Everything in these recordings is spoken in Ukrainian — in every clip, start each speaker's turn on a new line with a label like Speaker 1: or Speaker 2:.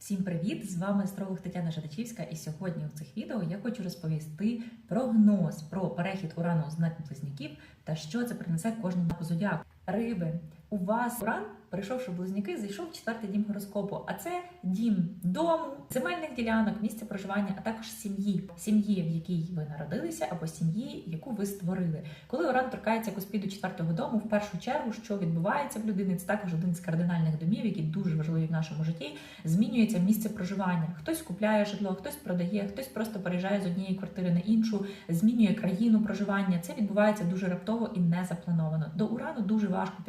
Speaker 1: Всім привіт! З вами астролог Тетяна Жадачівська, і сьогодні у цих відео я хочу розповісти прогноз про перехід урану в знак близнюків та що це принесе кожному зодіаку. Риби, у вас уран, перейшовши близнюки, зайшов в четвертий дім гороскопу, а це дім дому, земельних ділянок, місця проживання, а також сім'ї, сім'ї, в якій ви народилися, або сім'ї, яку ви створили. Коли уран торкається куспіду четвертого дому, в першу чергу, що відбувається в людини, це також один з кардинальних домів, які дуже важливі в нашому житті. Змінюється місце проживання. Хтось купляє житло, хтось продає, хтось просто переїжджає з однієї квартири на іншу, змінює країну проживання. Це відбувається дуже раптово і не заплановано. До урану дуже важко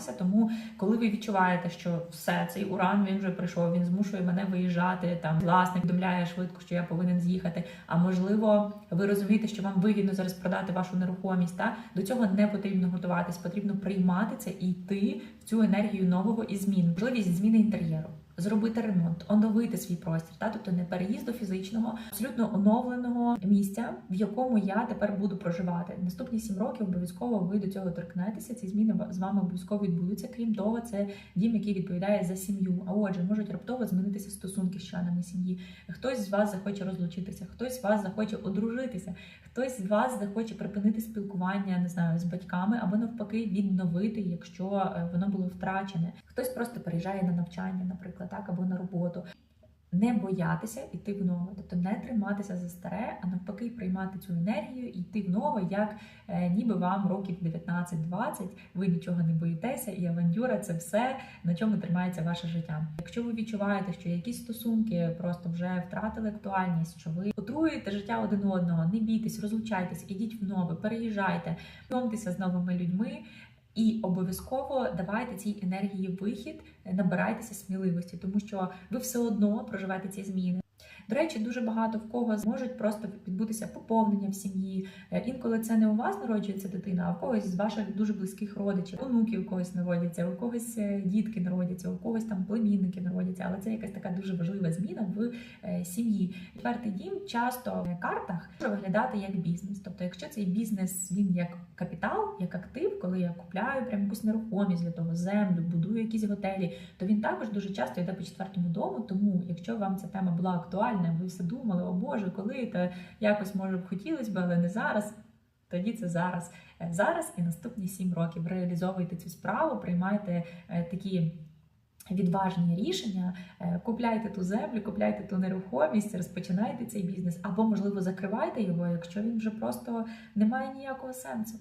Speaker 1: підготуватися, тому коли ви відчуваєте, що все цей уран він вже прийшов, він змушує мене виїжджати. Там власник повідомляє швидко, що я повинен з'їхати. А можливо, ви розумієте, що вам вигідно зараз продати вашу нерухомість. Та до цього не потрібно готуватись, потрібно приймати це і йти в цю енергію нового і змін, можливість зміни інтер'єру. Зробити ремонт, оновити свій простір, та тобто не переїзду фізичного, абсолютно оновленого місця, в якому я тепер буду проживати. Наступні сім років обов'язково ви до цього торкнетеся. Ці зміни з вами обов'язково відбудуться. Крім того, це дім, який відповідає за сім'ю. А отже, можуть раптово змінитися стосунки з членами сім'ї. Хтось з вас захоче розлучитися, хтось з вас захоче одружитися, хтось з вас захоче припинити спілкування, не знаю, з батьками або навпаки відновити, якщо е, воно було втрачене. Хтось просто переїжджає на навчання, наприклад, так або на роботу. Не боятися йти в нове, тобто не триматися за старе, а навпаки, приймати цю енергію і йти в нове, як е, ніби вам років 19-20, ви нічого не боїтеся, і авантюра це все, на чому тримається ваше життя. Якщо ви відчуваєте, що якісь стосунки просто вже втратили актуальність, що ви отруєте життя один одного, не бійтесь, розлучайтесь, ідіть в нове, переїжджайте, знайомтеся з новими людьми. І обов'язково давайте цій енергії вихід, набирайтеся сміливості, тому що ви все одно проживаєте ці зміни. До речі, дуже багато в кого зможуть просто відбутися поповнення в сім'ї. Е, Інколи це не у вас народжується дитина, а в когось з ваших дуже близьких родичів. Онуки у когось народяться, у когось е, дітки народяться, у когось там племінники народяться. Але це якась така дуже важлива зміна в е, сім'ї. Четвертий дім часто в картах може виглядати як бізнес. Тобто, якщо цей бізнес він як капітал, як актив, коли я купляю прям якусь нерухомість для того землю, будую якісь готелі, то він також дуже часто йде по четвертому дому. Тому, якщо вам ця тема була актуальна, ви все думали, о Боже, коли та якось може б хотілося б, але не зараз. Тоді це зараз. Е, Зараз і наступні сім років реалізовуйте цю справу, приймайте е, такі. Відважні рішення, Е, купляйте ту землю, купляйте ту нерухомість, розпочинайте цей бізнес, або, можливо, закривайте його, якщо він вже просто не має ніякого сенсу.